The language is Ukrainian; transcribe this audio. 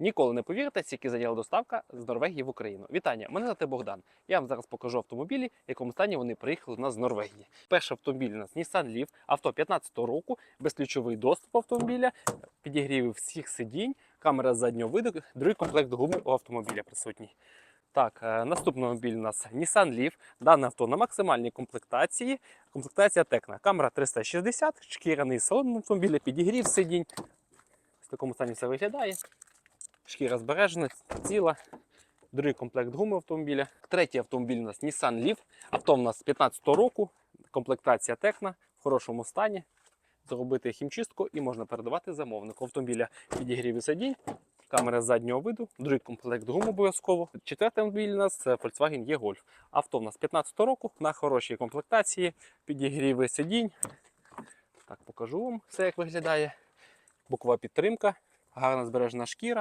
Ніколи не повірите, скільки зайняла доставка з Норвегії в Україну. Вітання, мене звати Богдан. Я вам зараз покажу автомобілі, в якому стані вони приїхали до нас з Норвегії. Перший автомобіль у нас Nissan Leaf, авто 15-го року, безключовий доступ автомобіля, підігрів всіх сидінь, камера заднього виду, другий комплект гуми у автомобіля присутній. Так, е, наступний автомобіль у нас Nissan Leaf. Дане авто на максимальній комплектації. Комплектація Текна. Камера 360, шкіряний салон автомобіля, підігрів сидінь. В такому стані все виглядає. Шкіра збережена, ціла. Другий комплект гуми автомобіля. Третій автомобіль у нас Nissan Leaf. Авто у нас 15-го року. Комплектація Текна в хорошому стані. Зробити хімчистку і можна передавати замовнику. Автомобіля підігрів сидінь, камера заднього виду, другий комплект гум обов'язково. Четвертий автомобіль у нас це Volkswagen E-Golf. Авто у нас 15-го року на хорошій комплектації, підігріви сидінь. Так, покажу вам все, як виглядає. Бокова підтримка, гарна збережена шкіра,